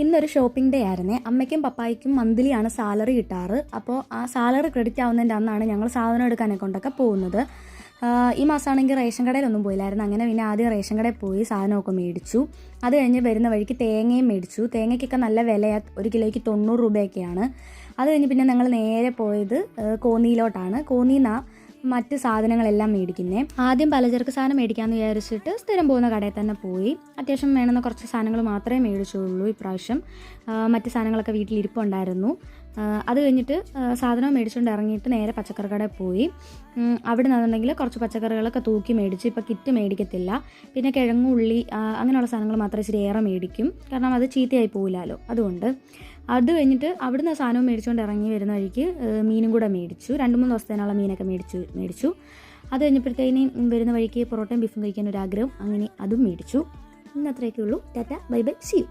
ഇന്നൊരു shopping day ആയിരുന്നേ. അമ്മയ്ക്കും പപ്പായ്ക്കും മന്ത്ലിയാണ് സാലറി കിട്ടാറ്. അപ്പോൾ ആ സാലറി ക്രെഡിറ്റ് ആവുന്നതിന്റെ അന്നാണ് ഞങ്ങൾ സാധനം എടുക്കാനെ കൊണ്ടൊക്കെ പോകുന്നത്. ഈ മാസമാണെങ്കിൽ റേഷൻ കടയിലൊന്നും പോയില്ലായിരുന്നു. അങ്ങനെ പിന്നെ ആദ്യം റേഷൻ കടയിൽ പോയി സാധനമൊക്കെ മേടിച്ചു. അത് കഴിഞ്ഞ് വരുന്ന വഴിക്ക് തേങ്ങയും മേടിച്ചു. തേങ്ങയ്ക്കൊക്കെ നല്ല വിലയാണ് ഒരു കിലോയ്ക്ക് തൊണ്ണൂറ് രൂപയൊക്കെയാണ്. അത് കഴിഞ്ഞ് പിന്നെ ഞങ്ങൾ നേരെ പോയത് കോന്നിയിലോട്ടാണ്. കോന്നിന്നാ മറ്റ് സാധനങ്ങളെല്ലാം മേടിക്കുന്നത് ആദ്യം പലചരക്ക് സാധനം മേടിക്കാമെന്ന് വിചാരിച്ചിട്ട് സ്ഥിരം പോകുന്ന കടയിൽ തന്നെ പോയി. അത്യാവശ്യം വേണമെന്ന കുറച്ച് സാധനങ്ങൾ മാത്രമേ മേടിച്ചുള്ളൂ ഇപ്രാവശ്യം. മറ്റ് സാധനങ്ങളൊക്കെ വീട്ടിലിരിപ്പുണ്ടായിരുന്നു അത് കഴിഞ്ഞിട്ട് സാധനം മേടിച്ചുകൊണ്ട് ഇറങ്ങിയിട്ട് നേരെ പച്ചക്കറി കടയിൽ പോയി. അവിടെ നിന്നുണ്ടെങ്കിൽ കുറച്ച് പച്ചക്കറികളൊക്കെ തൂക്കി മേടിച്ചു ഇപ്പോൾ കിറ്റ് മേടിക്കത്തില്ല. പിന്നെ കിഴങ്ങ് ഉള്ളി അങ്ങനെയുള്ള സാധനങ്ങൾ മാത്രമേ ഇച്ചിരി ഏറെ മേടിക്കും. കാരണം അത് ചീത്തയായി പോകില്ലല്ലോ അതുകൊണ്ട് അത് കഴിഞ്ഞിട്ട് അവിടുന്ന് സാധനവും മേടിച്ചുകൊണ്ട് ഇറങ്ങി വരുന്ന വഴിക്ക് മീനും കൂടെ മേടിച്ചു. രണ്ട് മൂന്ന് ദിവസത്തേനുള്ള മീനൊക്കെ മേടിച്ചു മേടിച്ചു. അത് കഴിഞ്ഞപ്പോഴത്തേനും വരുന്ന വഴിക്ക് പൊറോട്ടയും ബീഫും കഴിക്കാൻ ഒരു ആഗ്രഹം അങ്ങനെ അതും മേടിച്ചു. ഇന്ന് അത്രയൊക്കെ ഉള്ളൂ. Tata. Bye bye. See you